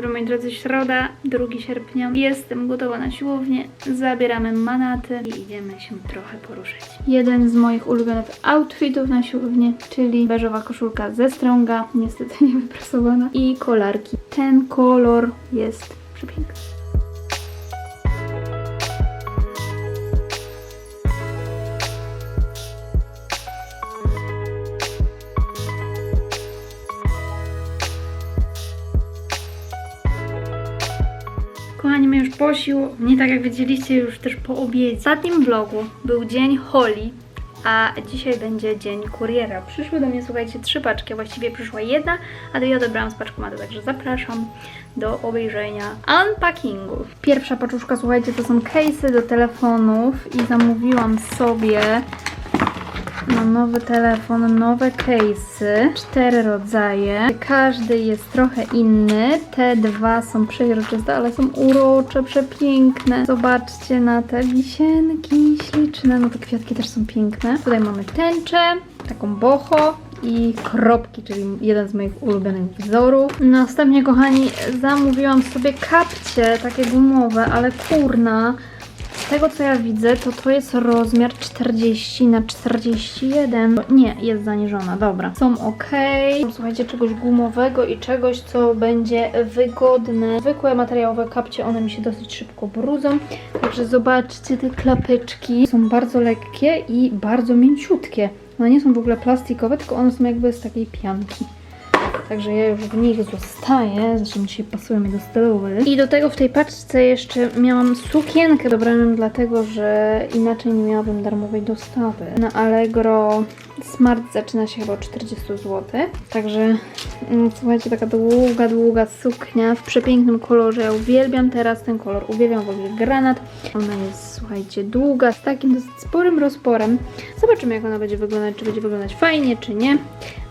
dobry moi drodzy, środa, 2 sierpnia. Jestem gotowa na siłownię, zabieramy manaty i idziemy się trochę poruszać. Jeden z moich ulubionych outfitów na siłownię, czyli beżowa koszulka ze strąga, niestety nie wyprasowana i kolarki. Ten kolor jest przepiękny. Kochani, my już po siłowni, tak jak widzieliście już też po obiedzie. W ostatnim vlogu był dzień Holi, a dzisiaj będzie dzień kuriera. Przyszły do mnie, słuchajcie, trzy paczki, właściwie przyszła jedna, a dwie odebrałam z paczkomatu, także zapraszam do obejrzenia unpackingu. Pierwsza paczuszka, słuchajcie, to są case'y do telefonów i zamówiłam sobie na nowy telefon, nowe case'y, cztery rodzaje. Każdy jest trochę inny. Te dwa są przeźroczyste, ale są urocze, przepiękne. Zobaczcie na te wisienki śliczne. No te kwiatki też są piękne. Tutaj mamy tęczę, taką boho i kropki, czyli jeden z moich ulubionych wzorów. Następnie, kochani, zamówiłam sobie kapcie, takie gumowe, ale kurna. Tego co ja widzę, to to jest rozmiar 40 na 41. Nie, jest zaniżona, dobra. Są ok. Słuchajcie, czegoś gumowego i czegoś, co będzie wygodne. Zwykłe materiałowe kapcie, one mi się dosyć szybko brudzą. Także zobaczcie, te klapeczki są bardzo lekkie i bardzo mięciutkie. One nie są w ogóle plastikowe, tylko one są jakby z takiej pianki. Także ja już w nich zostaję, zresztą dzisiaj pasują mi do stylowy. I do tego w tej paczce jeszcze miałam sukienkę dobraną dlatego, że inaczej nie miałabym darmowej dostawy. Na Allegro Smart zaczyna się chyba od 40 zł. Także mm, słuchajcie, taka długa, długa suknia w przepięknym kolorze. Ja uwielbiam teraz ten kolor, uwielbiam w ogóle granat. Ona jest, słuchajcie, długa, z takim dosyć sporym rozporem. Zobaczymy jak ona będzie wyglądać, czy będzie wyglądać fajnie, czy nie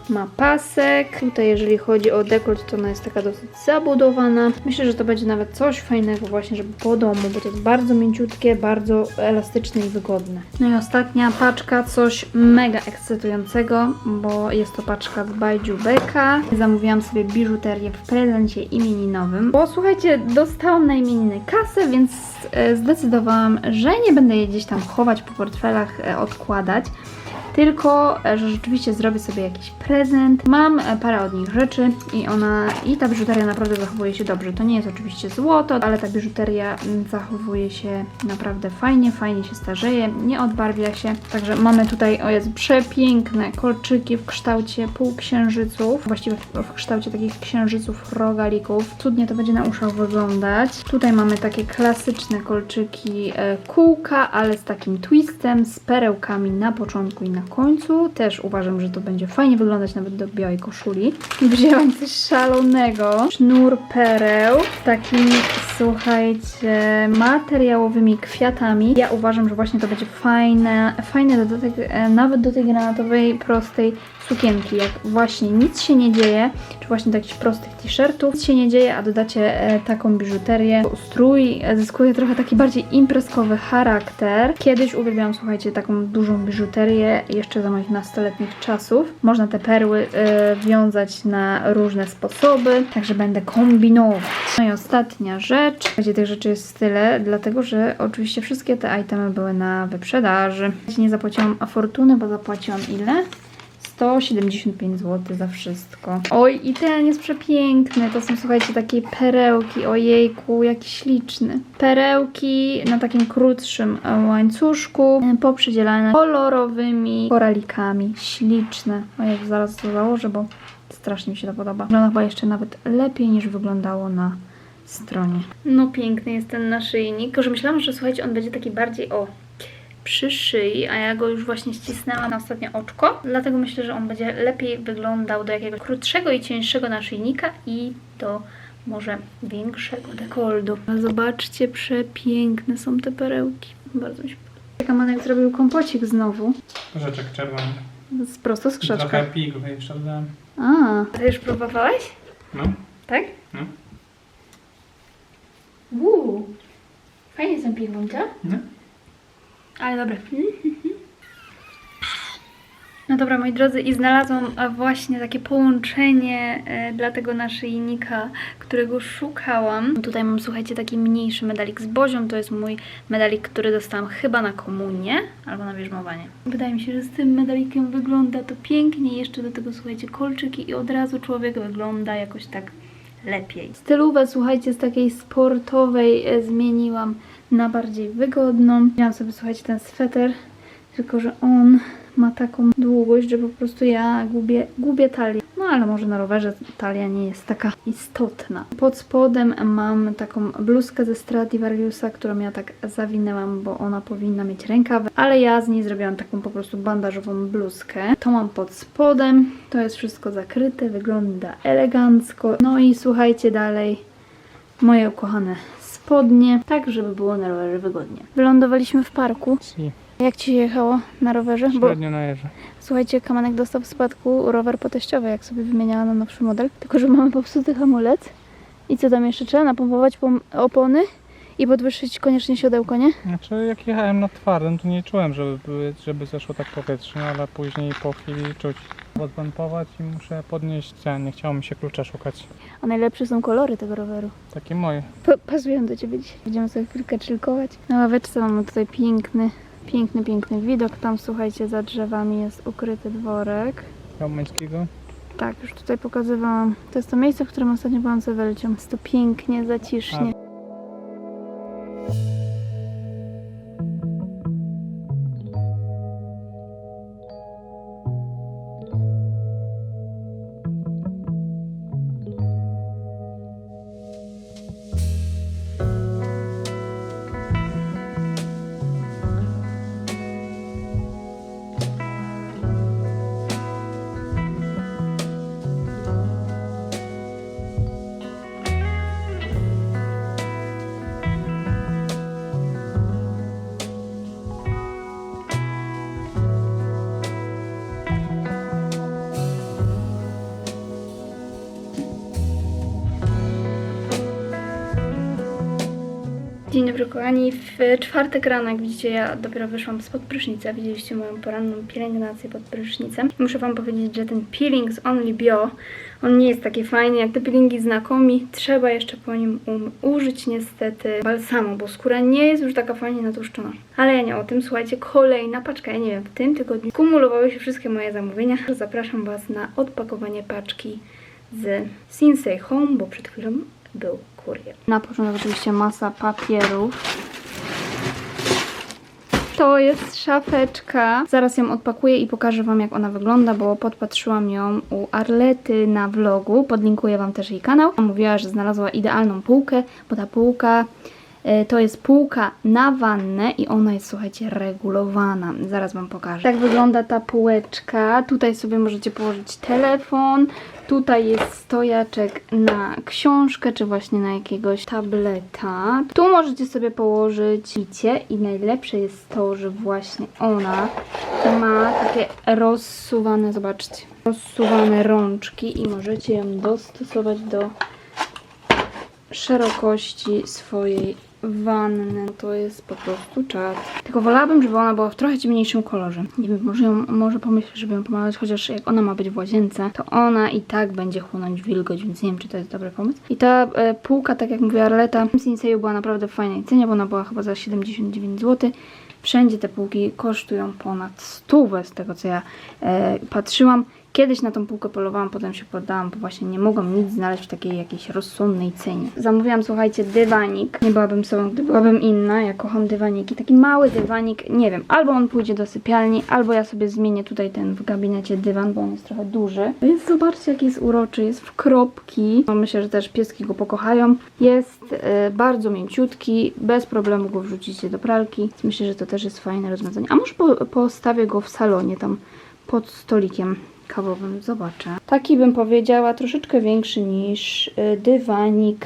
ma pasek. Tutaj jeżeli chodzi o dekolt, to ona jest taka dosyć zabudowana. Myślę, że to będzie nawet coś fajnego właśnie, żeby po domu, bo to jest bardzo mięciutkie, bardzo elastyczne i wygodne. No i ostatnia paczka, coś mega ekscytującego, bo jest to paczka z Baijiu Beka. Zamówiłam sobie biżuterię w prezencie imieninowym, bo słuchajcie, dostałam na imieniny kasę, więc e, zdecydowałam, że nie będę jej gdzieś tam chować po portfelach, e, odkładać tylko e, że rzeczywiście zrobię sobie jakiś prezent. Mam e, parę od nich rzeczy i ona i ta biżuteria naprawdę zachowuje się dobrze. To nie jest oczywiście złoto, ale ta biżuteria mm, zachowuje się naprawdę fajnie, fajnie się starzeje, nie odbarwia się. Także mamy tutaj, o jest przepiękne kolczyki w kształcie półksiężyców, właściwie w, kształcie takich księżyców rogalików. Cudnie to będzie na uszach wyglądać. Tutaj mamy takie klasyczne kolczyki e, kółka, ale z takim twistem, z perełkami na początku i na końcu. Też uważam, że to będzie fajnie wyglądać nawet do białej koszuli. Wzięłam coś szalonego. Sznur pereł z takimi, słuchajcie, materiałowymi kwiatami. Ja uważam, że właśnie to będzie fajne, fajny dodatek e, nawet do tej granatowej, prostej sukienki. Jak właśnie nic się nie dzieje, czy właśnie do jakichś prostych t-shirtów, nic się nie dzieje, a dodacie e, taką biżuterię. Strój zyskuje trochę taki bardziej imprezkowy charakter. Kiedyś uwielbiałam, słuchajcie, taką dużą biżuterię jeszcze za moich nastoletnich czasów. Można te perły e, wiązać na różne sposoby, także będę kombinować. No i ostatnia rzecz, gdzie tych rzeczy jest tyle, dlatego że oczywiście wszystkie te itemy były na wyprzedaży. Nie zapłaciłam fortuny, bo zapłaciłam ile? 175 zł za wszystko. Oj, i ten jest przepiękny. To są, słuchajcie, takie perełki. Ojejku, jaki śliczny. Perełki na takim krótszym e, łańcuszku, e, poprzydzielane kolorowymi koralikami. Śliczne. Ojej, zaraz to założę, bo strasznie mi się to podoba. Wygląda chyba jeszcze nawet lepiej niż wyglądało na stronie. No piękny jest ten naszyjnik, tylko że myślałam, że słuchajcie, on będzie taki bardziej o przy szyi, a ja go już właśnie ścisnęłam na ostatnie oczko, dlatego myślę, że on będzie lepiej wyglądał do jakiegoś krótszego i cieńszego naszyjnika i do może większego dekoldu. Zobaczcie, przepiękne są te perełki. Bardzo mi się podoba. Kamanek zrobił kompocik znowu. Porzeczek czerwony. Z prosto z krzaczka. Trochę pigów jeszcze dodałem. A, ty już próbowałeś? No, Tak? no, Uuu, fajnie są pigmenty. no. Ale dobre. No dobra, moi drodzy, i znalazłam właśnie takie połączenie e, dla tego naszyjnika, którego szukałam. Tutaj mam, słuchajcie, taki mniejszy medalik z bozią. To jest mój medalik, który dostałam chyba na komunię albo na bierzmowanie. Wydaje mi się, że z tym medalikiem wygląda to pięknie. Jeszcze do tego, słuchajcie, kolczyki i od razu człowiek wygląda jakoś tak lepiej. Stylówę, słuchajcie, z takiej sportowej e, zmieniłam na bardziej wygodną. Wziąłam sobie, słuchajcie, ten sweter, tylko że on ma taką długość, że po prostu ja gubię, gubię talię. No ale może na rowerze talia nie jest taka istotna. Pod spodem mam taką bluzkę ze Stradivariusa, którą ja tak zawinęłam, bo ona powinna mieć rękawy, ale ja z niej zrobiłam taką po prostu bandażową bluzkę. To mam pod spodem, to jest wszystko zakryte, wygląda elegancko. No i słuchajcie dalej, moje ukochane spodnie, tak żeby było na rowerze wygodnie. Wylądowaliśmy w parku. Si. Jak ci się jechało na rowerze? Średnio najeżdżę. słuchajcie, Kamanek dostał w spadku rower poteściowy, jak sobie wymieniała na nowszy model. Tylko, że mamy popsuty hamulec. I co tam jeszcze trzeba? Napompować pom- opony i podwyższyć koniecznie siodełko, nie? Znaczy jak jechałem na twardym, to nie czułem, żeby, żeby zeszło tak powietrze, ale później po chwili czuć. Podpompować i muszę podnieść ten, nie chciało mi się klucza szukać. A najlepsze są kolory tego roweru. Takie moje. P- pasują do ciebie dzisiaj. Będziemy sobie chwilkę chillkować. Na ławeczce mamy tutaj piękny, piękny, piękny widok. Tam, słuchajcie, za drzewami jest ukryty dworek. Gałmańskiego. Tak, już tutaj pokazywałam. To jest to miejsce, w którym ostatnio byłam z Ewelcią. Jest to pięknie, zacisznie. Dzień dobry kochani, w czwartek rano, jak widzicie, ja dopiero wyszłam spod prysznica, widzieliście moją poranną pielęgnację pod prysznicem. Muszę wam powiedzieć, że ten peeling z Only Bio, on nie jest taki fajny jak te peelingi znakomi, trzeba jeszcze po nim um, użyć niestety balsamu, bo skóra nie jest już taka fajnie natłuszczona. Ale ja nie o tym, słuchajcie, kolejna paczka, ja nie wiem, w tym tygodniu kumulowały się wszystkie moje zamówienia. Zapraszam was na odpakowanie paczki z Sinsei Home, bo przed chwilą był kurier. Na początek oczywiście masa papierów. To jest szafeczka. Zaraz ją odpakuję i pokażę Wam, jak ona wygląda, bo podpatrzyłam ją u Arlety na vlogu. Podlinkuję Wam też jej kanał. Mówiła, że znalazła idealną półkę, bo ta półka to jest półka na wannę i ona jest, słuchajcie, regulowana. Zaraz Wam pokażę. Tak wygląda ta półeczka. Tutaj sobie możecie położyć telefon. Tutaj jest stojaczek na książkę, czy właśnie na jakiegoś tableta. Tu możecie sobie położyć picie i najlepsze jest to, że właśnie ona ma takie rozsuwane, zobaczcie, rozsuwane rączki i możecie ją dostosować do szerokości swojej wanny. To jest po prostu czad. Tylko wolałabym, żeby ona była w trochę ciemniejszym kolorze. Nie wiem, może, ją, może pomyślę, żeby ją pomalować, chociaż jak ona ma być w łazience, to ona i tak będzie chłonąć wilgoć, więc nie wiem, czy to jest dobry pomysł. I ta e, półka, tak jak mówiła Arleta, w Sinseju była naprawdę w fajnej cenie, bo ona była chyba za 79 zł. Wszędzie te półki kosztują ponad stówę, z tego co ja e, patrzyłam. Kiedyś na tą półkę polowałam, potem się poddałam, bo właśnie nie mogłam nic znaleźć w takiej jakiejś rozsądnej cenie. Zamówiłam, słuchajcie, dywanik. Nie byłabym sobą, gdy byłabym inna. Ja kocham dywaniki. Taki mały dywanik, nie wiem, albo on pójdzie do sypialni, albo ja sobie zmienię tutaj ten w gabinecie dywan, bo on jest trochę duży. Więc zobaczcie, jaki jest uroczy. Jest w kropki. No, myślę, że też pieski go pokochają. Jest e, bardzo mięciutki, bez problemu go wrzucicie do pralki. Więc myślę, że to też jest fajne rozwiązanie. A może po, postawię go w salonie, tam pod stolikiem kawowym. Zobaczę. Taki bym powiedziała troszeczkę większy niż y, dywanik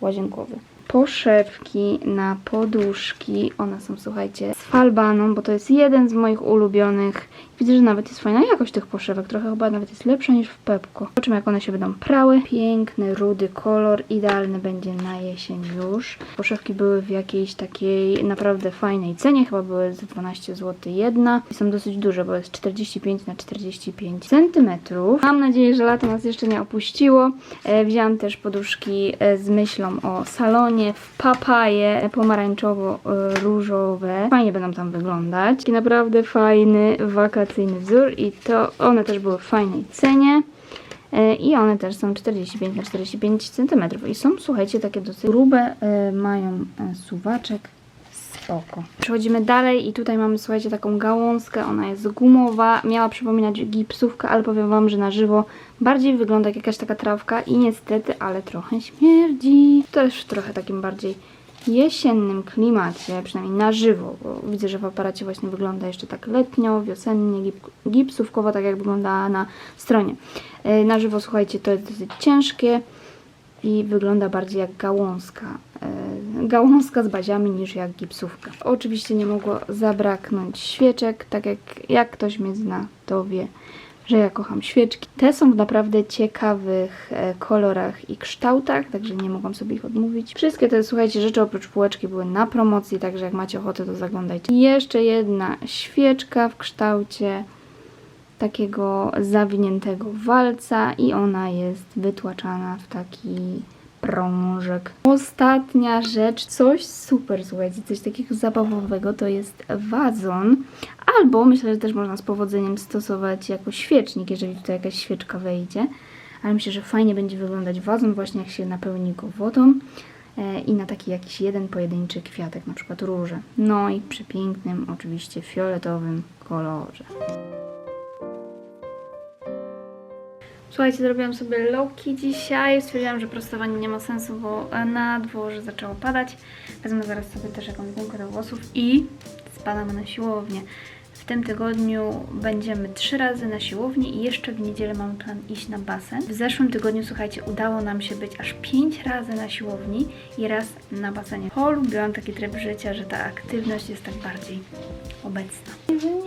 łazienkowy. Poszewki na poduszki. One są, słuchajcie, z falbaną, bo to jest jeden z moich ulubionych Widzę, że nawet jest fajna jakość tych poszewek. Trochę chyba nawet jest lepsza niż w Pepko. Zobaczymy, jak one się będą prały. Piękny, rudy kolor. Idealny będzie na jesień już. Poszewki były w jakiejś takiej naprawdę fajnej cenie. Chyba były za 12 zł jedna. I są dosyć duże, bo jest 45 na 45 centymetrów. Mam nadzieję, że lato nas jeszcze nie opuściło. E, wzięłam też poduszki e, z myślą o salonie w papaje e, pomarańczowo-różowe. Fajnie będą tam wyglądać. Taki naprawdę fajny, wakacyjny wzór i to one też były w fajnej cenie. E, I one też są 45 na 45 cm. I są, słuchajcie, takie dosyć grube, e, mają e, suwaczek. Spoko. Przechodzimy dalej i tutaj mamy, słuchajcie, taką gałązkę. Ona jest gumowa, miała przypominać gipsówkę, ale powiem Wam, że na żywo bardziej wygląda jak jakaś taka trawka i niestety, ale trochę śmierdzi. Też w trochę takim bardziej jesiennym klimacie, przynajmniej na żywo, bo widzę, że w aparacie właśnie wygląda jeszcze tak letnio, wiosennie, gip- gipsówkowo, tak jak wygląda na stronie. E, Na żywo, słuchajcie, to jest dosyć ciężkie i wygląda bardziej jak gałązka. E, Gałązka z baziami niż jak gipsówka. Oczywiście nie mogło zabraknąć świeczek, tak jak, jak ktoś mnie zna, to wie, że ja kocham świeczki. Te są w naprawdę ciekawych e, kolorach i kształtach, także nie mogłam sobie ich odmówić. Wszystkie te, słuchajcie, rzeczy oprócz półeczki były na promocji, także jak macie ochotę, to zaglądajcie. Jeszcze jedna świeczka w kształcie takiego zawiniętego walca i ona jest wytłaczana w taki prążek. Ostatnia rzecz, coś super, słuchajcie, coś takiego zabawowego, to jest wazon, albo myślę, że też można z powodzeniem stosować jako świecznik, jeżeli tutaj jakaś świeczka wejdzie, ale myślę, że fajnie będzie wyglądać wazon właśnie jak się napełni go wodą e, i na taki jakiś jeden pojedynczy kwiatek, na przykład róże. No i przy pięknym, oczywiście fioletowym kolorze. Słuchajcie, zrobiłam sobie lowki dzisiaj. Stwierdziłam, że prostowanie nie ma sensu, bo na dworze zaczęło padać. Wezmę zaraz sobie też jakąś gumkę do włosów i spadamy na siłownię. W tym tygodniu będziemy trzy razy na siłowni i jeszcze w niedzielę mamy plan iść na basen. W zeszłym tygodniu, słuchajcie, udało nam się być aż pięć razy na siłowni i raz na basenie. Polubiłam taki tryb życia, że ta aktywność jest tak bardziej obecna.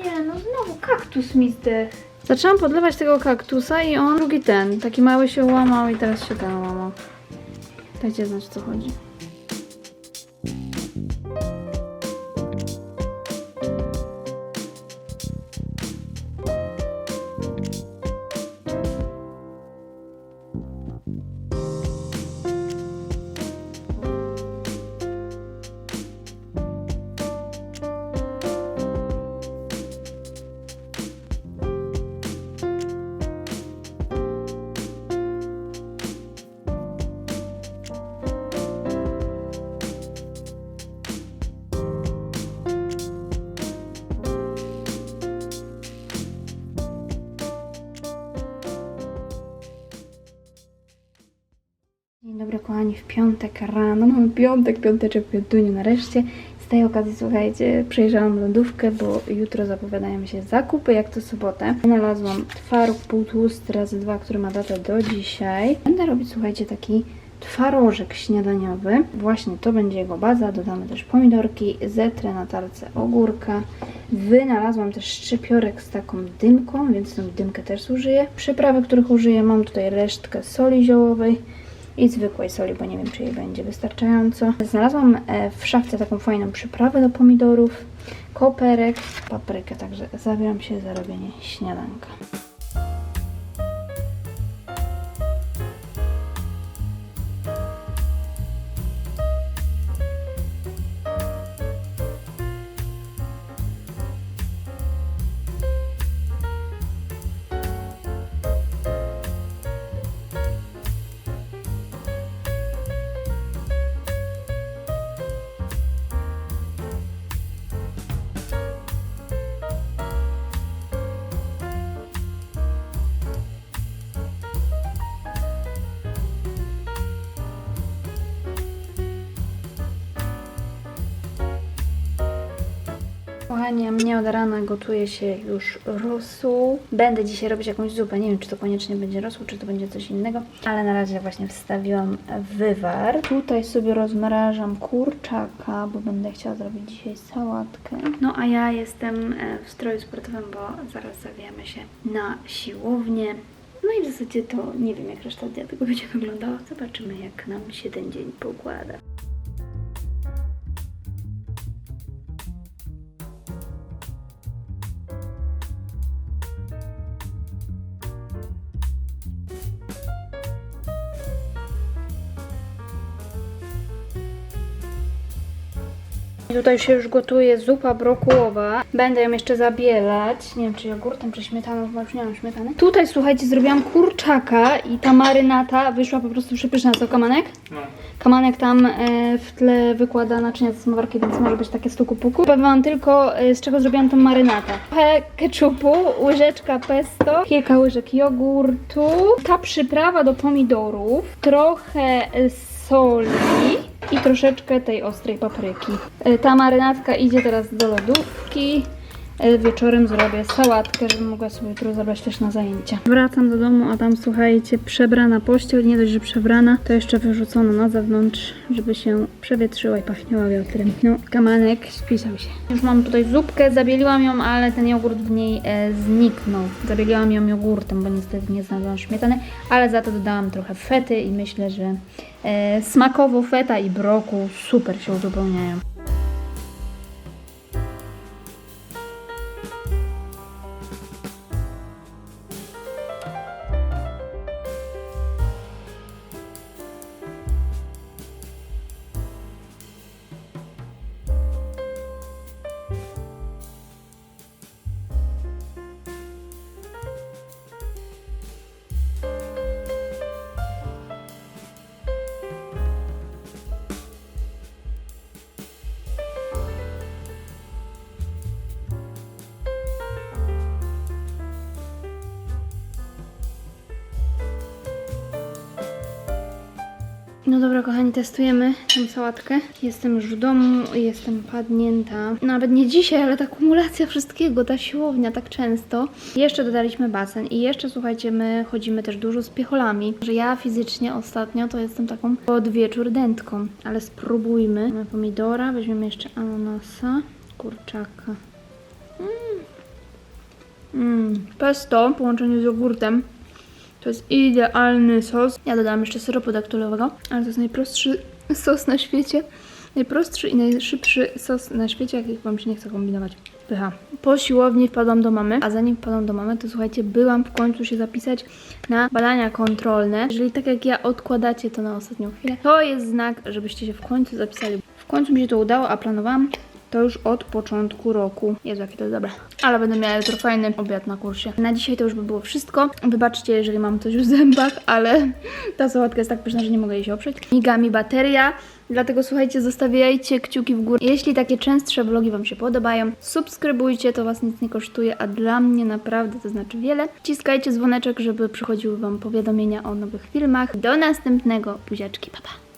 Nie, no znowu kaktus mi zdechł. Zaczęłam podlewać tego kaktusa i on drugi ten, taki mały się łamał i teraz się ten łamał. Dajcie znać co chodzi. Kochani, w piątek rano, mamy piątek, piąteczek, piątuniu nareszcie. Z tej okazji, słuchajcie, przejrzałam lodówkę, bo jutro zapowiadają się zakupy, jak to sobotę. Znalazłam twaróg półtłusty razy dwa, który ma datę do dzisiaj. Będę robić, słuchajcie, taki twarożek śniadaniowy. Właśnie to będzie jego baza. Dodamy też pomidorki, zetrę na tarce ogórka. Wynalazłam też szczypiorek z taką dymką, więc tą dymkę też użyję. Przyprawy, których użyję, mam tutaj resztkę soli ziołowej i zwykłej soli, bo nie wiem, czy jej będzie wystarczająco. Znalazłam e, w szafce taką fajną przyprawę do pomidorów, koperek, paprykę, także zabieram się za robienie śniadanka. Kochani, a mnie od rana gotuje się już rosół. Będę dzisiaj robić jakąś zupę. Nie wiem, czy to koniecznie będzie rosół, czy to będzie coś innego. Ale na razie właśnie wstawiłam wywar. Tutaj sobie rozmrażam kurczaka, bo będę chciała zrobić dzisiaj sałatkę. No a ja jestem e, w stroju sportowym, bo zaraz zawijamy się na siłownię. No i w zasadzie to nie wiem, jak reszta dnia tego będzie wyglądała. Zobaczymy, jak nam się ten dzień pokłada. I Tutaj się już gotuje zupa brokułowa. Będę ją jeszcze zabielać. Nie wiem, czy jogurtem, czy śmietaną, bo już nie mam śmietany. Tutaj, słuchajcie, zrobiłam kurczaka i ta marynata wyszła po prostu przepyszna. Co, Kamanek? No. Kamanek tam e, w tle wykłada naczynia do samowarki, więc może być takie stuku puku. Powiem wam tylko, e, z czego zrobiłam tą marynatę. Trochę keczupu, łyżeczka pesto, kilka łyżek jogurtu, ta przyprawa do pomidorów, trochę soli i troszeczkę tej ostrej papryki. E, Ta marynatka idzie teraz do lodówki. E, Wieczorem zrobię sałatkę, żebym mogła sobie jutro zabrać też na zajęcia. Wracam do domu, a tam słuchajcie, przebrana pościel, nie dość, że przebrana, to jeszcze wyrzucona na zewnątrz, żeby się przewietrzyła i pachniała wiatrem. No, kamanek spisał się. Już mam tutaj zupkę, zabieliłam ją, ale ten jogurt w niej e, zniknął. Zabieliłam ją jogurtem, bo niestety nie znalazłam śmietany, ale za to dodałam trochę fety i myślę, że e, smakowo feta i broku super się uzupełniają. No dobra, kochani, testujemy tę sałatkę. Jestem już w domu, jestem padnięta. Nawet nie dzisiaj, ale ta kumulacja wszystkiego, ta siłownia tak często. Jeszcze dodaliśmy basen i jeszcze, słuchajcie, my chodzimy też dużo z piecholami. Że ja fizycznie ostatnio to jestem taką od wieczór dętką. Ale spróbujmy. Mamy pomidora, weźmiemy jeszcze ananasa, kurczaka. Mmm, pesto w połączeniu z jogurtem. To jest idealny sos. Ja dodałam jeszcze syropu daktylowego, ale to jest najprostszy sos na świecie. Najprostszy i najszybszy sos na świecie, jak wam się nie chce kombinować. Pycha. Po siłowni wpadłam do mamy, a zanim wpadłam do mamy, to słuchajcie, byłam w końcu się zapisać na badania kontrolne. Jeżeli tak jak ja odkładacie to na ostatnią chwilę, to jest znak, żebyście się w końcu zapisali. W końcu mi się to udało, a planowałam to już od początku roku. Jezu, jakie to jest dobre. Ale będę miała jutro fajny obiad na kursie. Na dzisiaj to już by było wszystko. Wybaczcie, jeżeli mam coś w zębach, ale ta sałatka jest tak pyszna, że nie mogę jej się oprzeć. Miga mi bateria, dlatego słuchajcie, zostawiajcie kciuki w górę. Jeśli takie częstsze vlogi Wam się podobają, subskrybujcie, to Was nic nie kosztuje, a dla mnie naprawdę to znaczy wiele. Wciskajcie dzwoneczek, żeby przychodziły Wam powiadomienia o nowych filmach. Do następnego. Buziaczki, pa pa!